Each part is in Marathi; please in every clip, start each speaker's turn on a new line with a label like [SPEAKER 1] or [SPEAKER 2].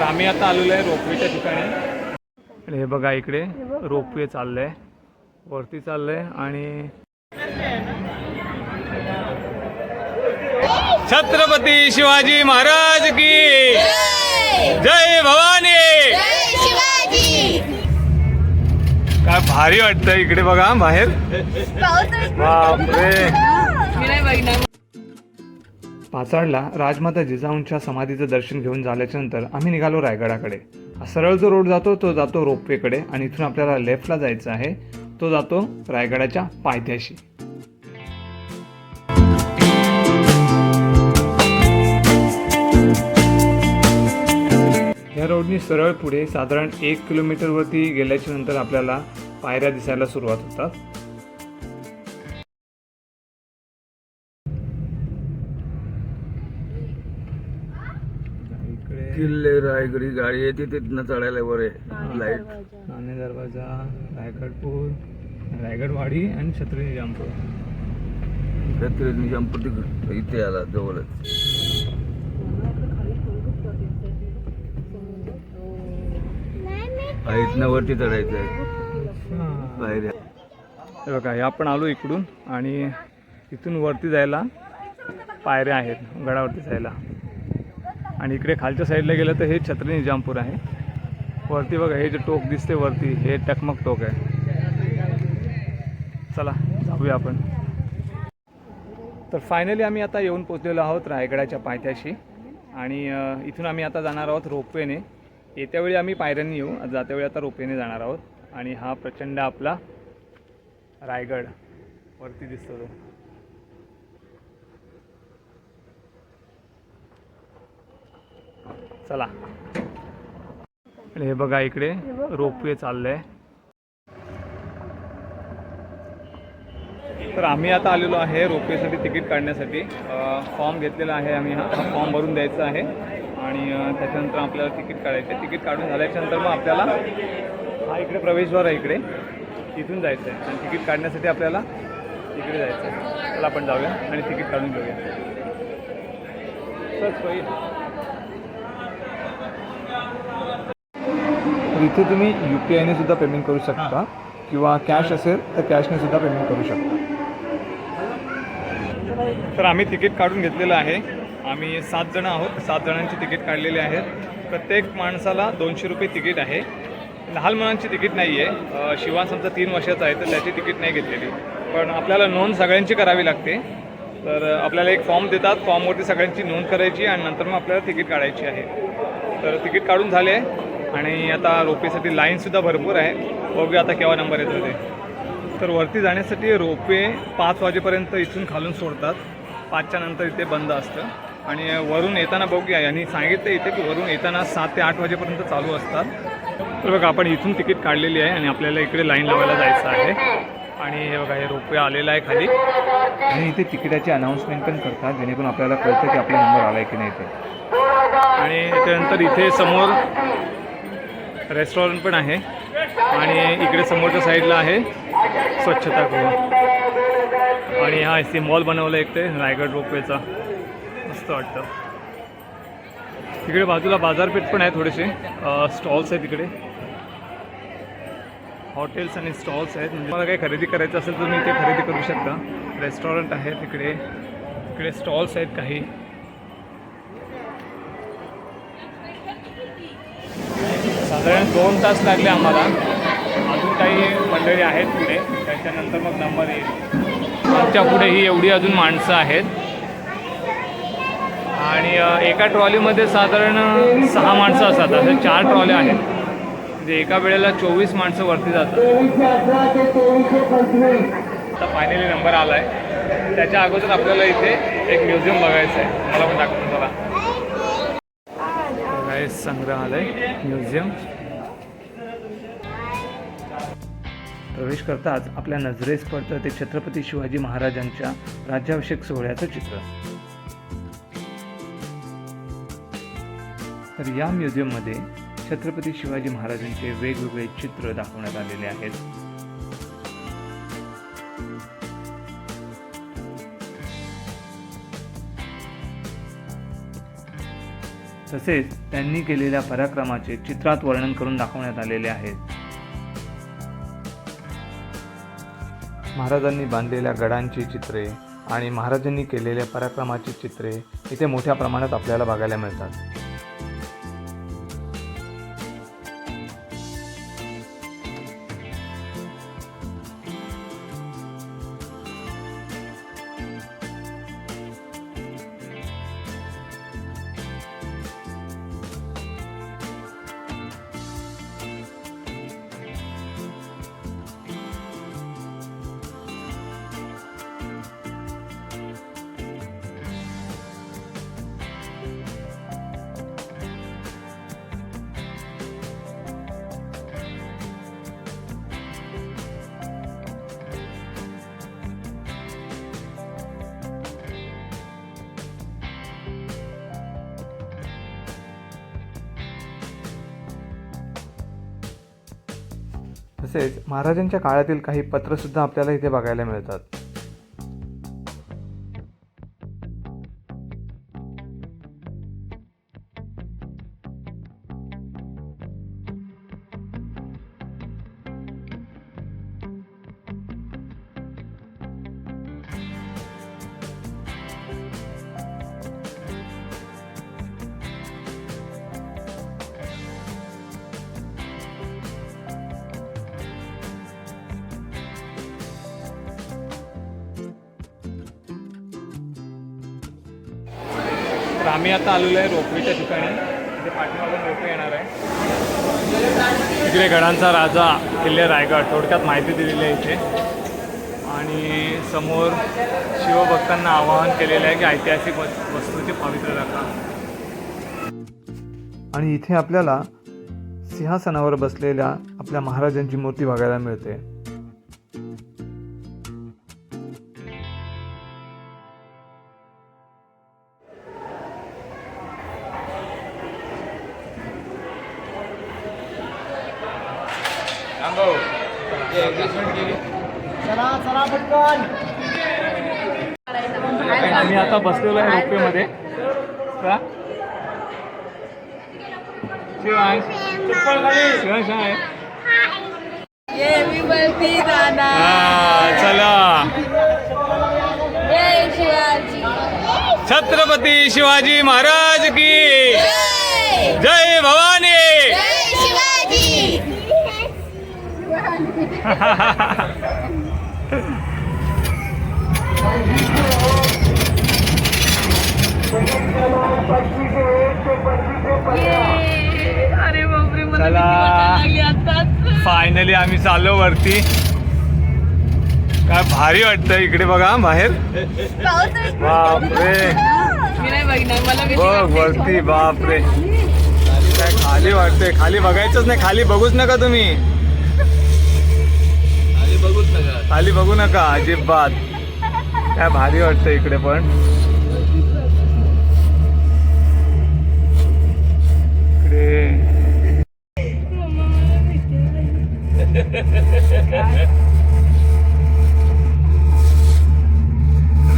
[SPEAKER 1] तर आम्ही आता आलेलो आहे रोपवेच्या ठिकाणी. आणि हे बघा इकडे रोपवे चाललंय. वरती चाललंय आणि छत्रपती शिवाजी महाराज की जय! भवानी! काय भारी वाटतं इकडे बघा बाहेर. बापरे. पाचाडला राजमाता जिजाऊंच्या समाधीचं दर्शन घेऊन झाल्याच्यानंतर आम्ही निघालो रायगडाकडे. सरळ जो रोड जातो तो जातो रोपवेकडे आणि इथून आपल्याला लेफ्टला जायचं आहे. तो जातो रायगडाच्या पायथ्याशी. या रोडनी सरळ पुढे साधारण एक किलोमीटरवरती गेल्याच्यानंतर आपल्याला पायऱ्या दिसायला सुरुवात होतात.
[SPEAKER 2] किल्ले रायगडी गाडी येते तिथनं चढायला वर आहे. लाइट.
[SPEAKER 1] नाणे दरवाजा रायगडपूर रायगडवाडी आणि छत्री निजामपूर
[SPEAKER 2] छत्री निजामपूर तिकडं इथे आला जवळच. इथनं वरती चढायचं आहे. पायऱ्या
[SPEAKER 1] हे बघा हे आपण आलो इकडून आणि इथून वरती जायला पायऱ्या आहेत गडावरती जायला. आणि इकडे खालच्या साईडला गेलं तर हे छत्री निजामपूर आहे. वरती बघा हे जे टोक दिसते वरती हे टकमक टोक आहे. चला जाऊया आपण. तर फायनली आम्ही आता येऊन पोचलेलो आहोत रायगडाच्या पायथ्याशी. आणि इथून आम्ही आता जाणार आहोत रोपवेने. येत्या वेळी आम्ही पायऱ्यांनी येऊ जात्या वेळी आता रोपवेने जाणार आहोत. आणि हा प्रचंड आपला रायगड वरती दिसतो तो. चला. हे बघा इकडे रोपवे चाललंय. तर आम्ही आता आलेलो आहे रोपवेसाठी तिकीट काढण्यासाठी. फॉर्म घेतलेला आहे आम्ही हा. फॉर्म भरून द्यायचा आहे. आणि त्याच्यानंतर आपल्याला तिकीट काढायचं आहे. तिकीट काढून झाल्याच्यानंतर मग आपल्याला हा इकडे प्रवेशद्वार आहे इकडे. तिथून जायचं आहे. आणि तिकीट काढण्यासाठी आपल्याला इकडे जायचं आहे. चला आपण जाऊया आणि तिकीट काढून घेऊया. सर सोयी. तर इथे तुम्ही यू पी आयने सुद्धा पेमेंट करू शकता. किंवा कॅश असेल तर कॅशने सुद्धा पेमेंट करू शकता. तर आम्ही तिकीट काढून घेतलेलं आहे. आम्ही सात जण आहोत. सात जणांची तिकीट काढलेली आहेत. प्रत्येक माणसाला दोनशे रुपये तिकीट आहे. लहान मुलांची तिकीट नाही आहे शिवांश आमचा तीन वर्षाचा आहे तर त्याची तिकीट नाही घेतलेली. पण आपल्याला नोंद सगळ्यांची करावी लागते. तर आपल्याला एक फॉर्म देतात. फॉर्मवरती सगळ्यांची नोंद करायची आणि नंतर मग आपल्याला तिकीट काढायची आहे. तर तिकीट काढून झाले. आणि आता रोपेसाठी लाईनसुद्धा भरपूर आहे. बघूया आता केव्हा नंबर येतो ते. तर वरती जाण्यासाठी रोपवे पाच वाजेपर्यंत इथून खालून सोडतात. पाचच्या नंतर इथे बंद असतं. आणि वरून येताना बघूया यांनी सांगितलं इथे की वरून येताना सात ते आठ वाजेपर्यंत चालू असतात. तर बघा आपण इथून तिकीट काढलेली आहे आणि आपल्याला इकडे लाईन लावायला जायचं आहे. आणि हे बघा हे रोपवे आलेलं आहे खाली. आणि इथे तिकिटाची अनाऊन्समेंट पण करतात जेणेकरून आपल्याला कळतं की आपला नंबर आला आहे की नाही ते आणि त्याच्यानंतर इथे समोर रेस्टॉरंट पण आहे आणि इकडे समोरच्या साईडला आहे स्वच्छतागृह आणि हा सिम्बॉल बनवलं एक ते रायगड रोपवेचा. मस्त वाटतं. तिकडे बाजूला बाजारपेठ पण आहे थोडेसे स्टॉल्स आहेत तिकडे हॉटेल्स आणि स्टॉल्स आहेत. म्हणजे मला काही खरेदी करायचं असेल तर तुम्ही इथे खरेदी करू शकता. रेस्टॉरंट आहे तिकडे तिकडे स्टॉल्स आहेत काही. साधारण दोन तास लागले आम्हाला. अजून काही मंडळी आहेत पुढे. त्याच्यानंतर मग नंबर येईल. आमच्या पुढे ही एवढी अजून माणसं आहेत. आणि एका ट्रॉलीमध्ये साधारण सहा माणसं असतात. असे चार ट्रॉल्या आहेत. म्हणजे एका वेळेला चोवीस माणसं वरती जातात. आता फायनली नंबर आला आहे त्याच्या अगोदर आपल्याला इथे एक म्युझियम बघायचं आहे मला पण दाखवून मला संग्रहालय म्युझियम प्रवेश करताच आपल्या नजरेस पडतं ते छत्रपती शिवाजी महाराजांच्या राज्याभिषेक सोहळ्याचं चित्र. तर या म्युझियममध्ये छत्रपती शिवाजी महाराजांचे वेगवेगळे चित्र दाखवण्यात आलेले आहेत. तसेच त्यांनी केलेल्या पराक्रमाचे चित्रात वर्णन करून दाखवण्यात आलेले आहेत महाराजांनी बांधलेल्या गडांची चित्रे आणि महाराजांनी केलेल्या पराक्रमाची चित्रे इथे मोठ्या प्रमाणात आपल्याला बघायला मिळतात. तसेच महाराजांच्या काळातील काही पत्रसुद्धा आपल्याला इथे बघायला मिळतात. आम्ही आता आलेलो आहे रोपवेच्या ठिकाणी. तिथे पाठीमागून रोपवे येणार आहे. तिकडे गडांचा राजा किल्ले रायगड थोडक्यात माहिती दिलेली आहे इथे. आणि समोर शिवभक्तांना आवाहन केलेलं आहे की ऐतिहासिक वस्तूचे वस्तूची पवित्र राखा. आणि इथे आपल्याला सिंहासनावर बसलेल्या आपल्या महाराजांची मूर्ती बघायला मिळते. आम्ही आता बसलेलो आहे रोपवेमध्ये का? शिवांश शिवांश आहे
[SPEAKER 3] ये मी वरती जाणार
[SPEAKER 1] हा, चला.
[SPEAKER 3] जय शिवाजी.
[SPEAKER 1] छत्रपती शिवाजी महाराज की.
[SPEAKER 3] जय.
[SPEAKER 1] जय भवानी.
[SPEAKER 3] अरे बापरे मला
[SPEAKER 1] फायनली आम्ही चाललो वरती. काय भारी वाटतं इकडे बघा बाहेर बापरे. बघ. वरती बापरे. काय खाली वाटतंय. खाली बघायचंच नाही खाली बघूच नका तुम्ही. खाली बघू नका अजिबात. काय भारी वाटतं इकडे पण. इकडे.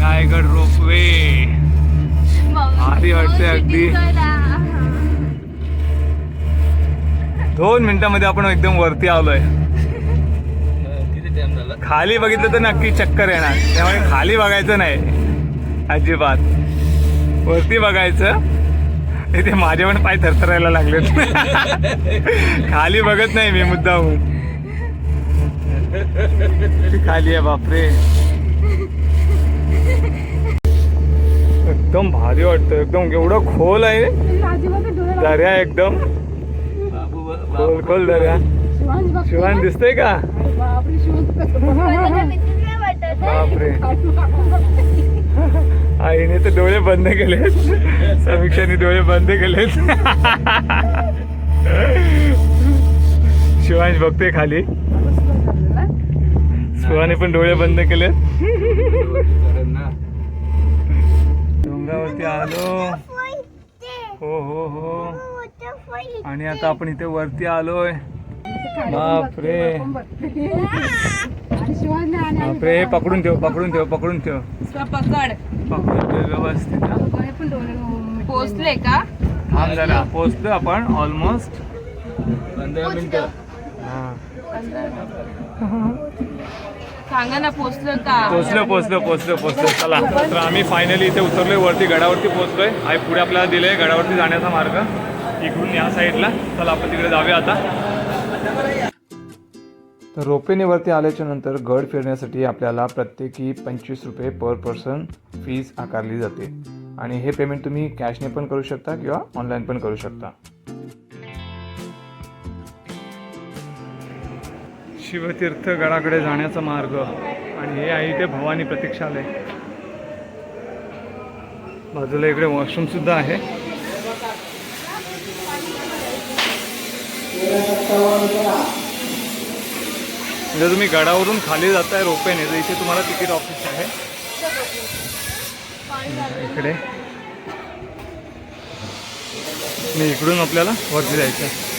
[SPEAKER 1] रायगड रोपवे. भारी वाटतंय अगदी. दोन मिनिटांमध्ये आपण एकदम वरती आलोय. खाली बघितलं तर नक्की चक्कर येणार. त्यामुळे खाली बघायचं नाही. अजिबात. वरती बघायचं. इथे माझे पण पाय थरथरायला लागलेत. खाली बघत नाही मी किती खाली आहे बापरे. एकदम भारी वाटतं. एकदम एवढं खोल आहे. दर्या एकदम. खोल खोल दर्या. शिवान दिसतंय का? बापरे. आईने तर डोळे बंद केलेत. समीक्षाने डोळे बंद केलेत. शिवांश बघते खाली. शिवाने पण डोळे बंद केलेत. डोंगरावरती आलो. हो हो हो. आणि आता आपण इथे वरती आलोय. बापरे. बापरे हे पकडून ठेव पकडून ठेव पकडून ठेव.
[SPEAKER 3] पकड.
[SPEAKER 1] पकडून ठेव व्यवस्थित हा.
[SPEAKER 3] पोचले का?
[SPEAKER 1] थांब जरा पोचलो आपण ऑलमोस्ट
[SPEAKER 2] पंधरा मिनिटं.
[SPEAKER 3] सांगा ना पोचलं का?
[SPEAKER 1] पोचलो पोचलो पोचलो पोचलो. चला तर आम्ही फायनली इथे उतरलोय वरती गडावरती पोचलोय. आणि पुढे आपल्याला दिलंय गडावरती जाण्याचा मार्ग. इकडून या साईडला चला आपण तिकडे जाऊया आता. तर रोपेनेवरती आल्याच्यानंतर गड फिरण्यासाठी आपल्याला प्रत्येकी पंचवीस रुपये पर पर्सन फीज आकारली जाते. आणि हे पेमेंट तुम्ही कॅशने पण करू शकता किंवा ऑनलाईन पण करू शकता. शिवतीर्थ गडाकडे जाण्याचा मार्ग आणि हे आहे इथे भवानी प्रतीक्षालय. बाजूला इकडे वॉशरूम सुद्धा आहे. जर तुम्ही गडावरून खाली जाताय रोपेने तर इथे तुम्हाला तिकीट ऑफिस आहे. इकडे. आणि इकडून आपल्याला वरती जायचं आहे